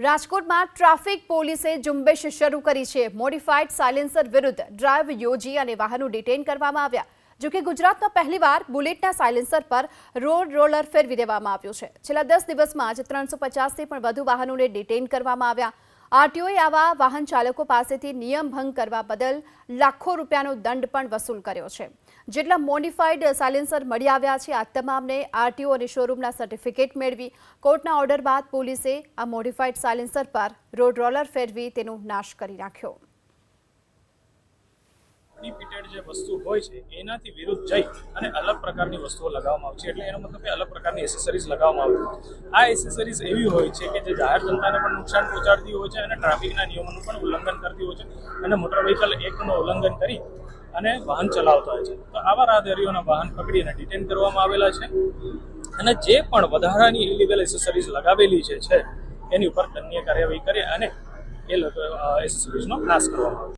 રાજકોટમાં ટ્રાફિક પોલીસે ઝુંબેશ શરૂ કરી છે. મોડિફાઈડ સાયલેન્સર વિરુદ્ધ ડ્રાઈવ યોજી અને વાહનો ડિટેન કરવામાં આવ્યા. જોકે ગુજરાતમાં પહેલીવાર બુલેટના સાયલેન્સર પર રોડ રોલર ફેરવી દેવામાં આવ્યું છે. છેલ્લા દસ દિવસમાં જ ત્રણસો પચાસથી પણ વધુ વાહનોને ડિટેન કરવામાં આવ્યા. આરટીઓએ આવા વાહન ચાલકો પાસેથી નિયમ ભંગ કરવા બદલ લાખો રૂપિયાનો દંડ પણ વસૂલ કર્યો છે. જેટલા મોડિફાઈડ સાયલેન્સર મળી આવ્યા છે, આ તમામને આરટીઓ અને શોરૂમના સર્ટિફિકેટ મેળવી કોર્ટના ઓર્ડર બાદ પોલીસે આ મોડિફાઈડ સાયલેન્સર પર રોડ રોલર ફેરવી તેનો નાશ કરી નાખ્યો. રિપીટેડ જે વસ્તુ હોય છે, એનાથી વિરુદ્ધ જઈ અને અલગ પ્રકારની વસ્તુઓ લગાવવામાં આવે છે. એટલે એનો મતલબ કે અલગ પ્રકારની એસેસરીઝ લગાવવામાં આવે આ એસેસરીઝ એવી હોય છે કે જે જાહેર જનતાને પણ નુકસાન પહોંચાડતી હોય છે અને ટ્રાફિકના નિયમોનું પણ ઉલ્લંઘન કરતી હોય છે અને મોટર વ્હીકલ એક્ટનું ઉલ્લંઘન કરી અને વાહન ચલાવતા હોય છે. તો આવા રાહદારીઓના વાહન પકડીને ડિટેન કરવામાં આવેલા છે અને જે પણ વધારાની ઇલીગલ એસેસરીઝ લગાવેલી છે છે, એની ઉપર તન્ય કાર્યવાહી કરી અને એ લોકો એસેસરીઝનો નાશ કરવામાં આવે.